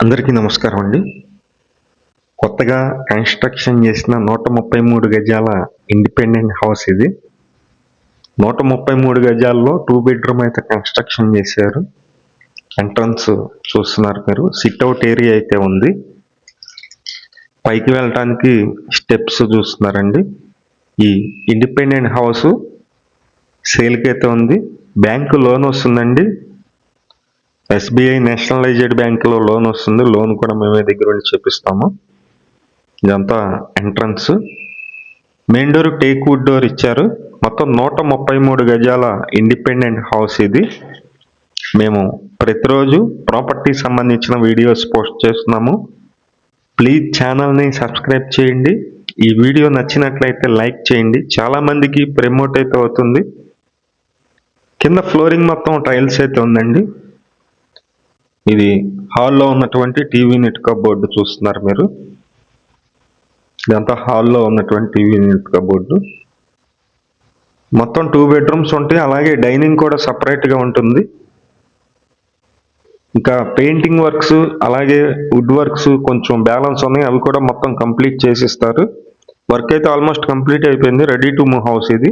అందరికీ నమస్కారం అండి. కొత్తగా కన్స్ట్రక్షన్ చేసిన నూట ముప్పై మూడు గజాల ఇండిపెండెంట్ హౌస్ ఇది. నూట ముప్పై మూడు గజాల్లో టూ బెడ్రూమ్ అయితే కన్స్ట్రక్షన్ చేశారు. ఎంట్రన్స్ చూస్తున్నారు మీరు. సిట్అవుట్ ఏరియా అయితే ఉంది. పైకి వెళ్ళటానికి స్టెప్స్ చూస్తున్నారండి. ఈ ఇండిపెండెంట్ హౌస్ సేల్కి అయితే ఉంది. బ్యాంకు లోన్ వస్తుందండి. ఎస్బీఐ నేషనలైజ్డ్ బ్యాంకులో లోన్ వస్తుంది. లోన్ కూడా మేమే దగ్గర ఉండి చూపిస్తాము. ఇదంతా entrance. Main door teak wood door ఇచ్చారు. మొత్తం నూట ముప్పై మూడు గజాల ఇండిపెండెంట్ హౌస్ ఇది. మేము ప్రతిరోజు ప్రాపర్టీ సంబంధించిన వీడియోస్ పోస్ట్ చేస్తున్నాము. ప్లీజ్ ఛానల్ని సబ్స్క్రైబ్ చేయండి. ఈ వీడియో నచ్చినట్లయితే లైక్ చేయండి. చాలామందికి ప్రమోట్ అయితే అవుతుంది. కింద ఫ్లోరింగ్ మొత్తం టైల్స్ అయితే ఉందండి. ఇది హాల్లో ఉన్నటువంటి టీవీ నెట్ బోర్డు చూస్తున్నారు మీరు. ఇదంతా హాల్లో ఉన్నటువంటి టీవీ నెట్ బోర్డు. మొత్తం టూ బెడ్రూమ్స్ ఉంటాయి. అలాగే డైనింగ్ కూడా సపరేట్గా ఉంటుంది. ఇంకా పెయింటింగ్ వర్క్స్ అలాగే వుడ్ వర్క్స్ కొంచెం బ్యాలెన్స్ ఉన్నాయి. అవి కూడా మొత్తం కంప్లీట్ చేసిస్తారు. వర్క్ అయితే ఆల్మోస్ట్ కంప్లీట్ అయిపోయింది. రెడీ టు మూవ్ హౌస్ ఇది.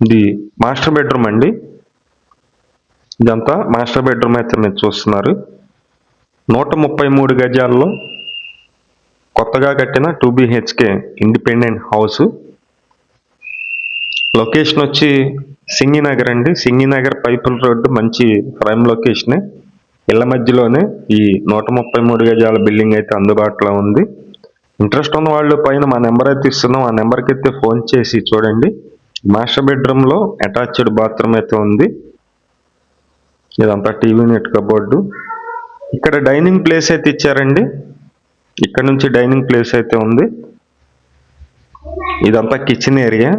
ఇది మాస్టర్ బెడ్రూమ్ అండి. ఇదంతా మాస్టర్ బెడ్రూమ్ అయితే మీరు చూస్తున్నారు. నూట ముప్పై మూడు గజాల్లో కొత్తగా కట్టిన two BHK independent house. Location వచ్చి సింగినగర్ అండి. సింగినగర్ పైపుల్ రోడ్డు మంచి ప్రైమ్ లొకేషనే. ఇళ్ళ మధ్యలోనే ఈ నూట ముప్పై మూడు గజాల బిల్డింగ్ అయితే అందుబాటులో ఉంది. ఇంట్రెస్ట్ ఉన్న వాళ్ళు పైన మా నెంబర్ అయితే ఇస్తున్నాం. ఆ నెంబర్కి అయితే ఫోన్ చేసి చూడండి. మాస్టర్ బెడ్రూమ్లో అటాచ్డ్ బాత్రూమ్ అయితే ఉంది. ఇదంతా టీవీ నెట్ కబోర్డు. ఇక్కడ డైనింగ్ ప్లేస్ అయితే ఇచ్చారండి. ఇక్కడ నుంచి డైనింగ్ ప్లేస్ అయితే ఉంది. ఇదంతా కిచెన్ ఏరియా.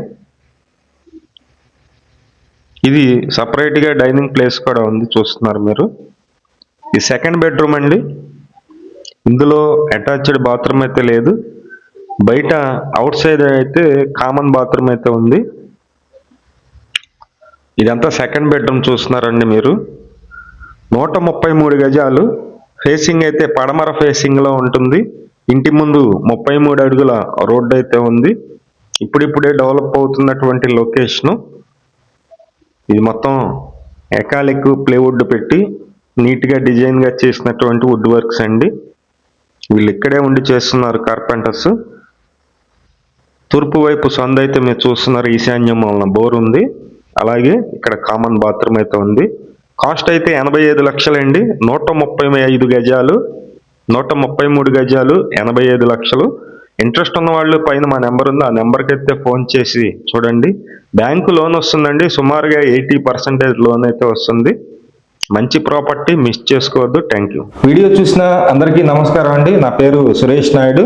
ఇది సపరేట్గా డైనింగ్ ప్లేస్ కూడా ఉంది చూస్తున్నారు మీరు. ఇది సెకండ్ బెడ్రూమ్ అండి. ఇందులో అటాచ్డ్ బాత్రూమ్ అయితే లేదు. బయట అవుట్ సైడ్ అయితే కామన్ బాత్రూమ్ అయితే ఉంది. ఇదంతా సెకండ్ బెడ్రూమ్ చూస్తున్నారండి మీరు. నూట ముప్పై మూడు గజాలు ఫేసింగ్ అయితే పడమర ఫేసింగ్లో ఉంటుంది. ఇంటి ముందు ముప్పై మూడు అడుగుల రోడ్డు అయితే ఉంది. ఇప్పుడిప్పుడే డెవలప్ అవుతున్నటువంటి లొకేషను ఇది మొత్తం ఎకాలిక్ ప్లేవుడ్ పెట్టి నీట్గా డిజైన్గా చేసినటువంటి వుడ్ వర్క్స్ అండి. వీళ్ళు ఇక్కడే ఉండి చేస్తున్నారు కార్పెంటర్స్ తూర్పు వైపు సంద అయితే మీరు చూస్తున్నారు ఈశాన్యం వలన బోర్ ఉంది. అలాగే ఇక్కడ కామన్ బాత్రూమ్ అయితే ఉంది. కాస్ట్ అయితే ఎనభై ఐదు లక్షలండి. నూట ముప్పై ఐదు గజాలు నూట ముప్పై మూడు గజాలు ఎనభై ఐదు లక్షలు. ఇంట్రెస్ట్ ఉన్న వాళ్ళు పైన మా నెంబర్ ఉంది. ఆ నెంబర్కి అయితే ఫోన్ చేసి చూడండి. బ్యాంకు లోన్ వస్తుందండి. సుమారుగా ఎయిటీ పర్సెంటేజ్ లోన్ అయితే వస్తుంది. మంచి ప్రాపర్టీ మిస్ చేసుకోవద్దు. Thank you. వీడియో చూసిన అందరికీ నమస్కారం అండి. నా పేరు సురేష్ నాయుడు.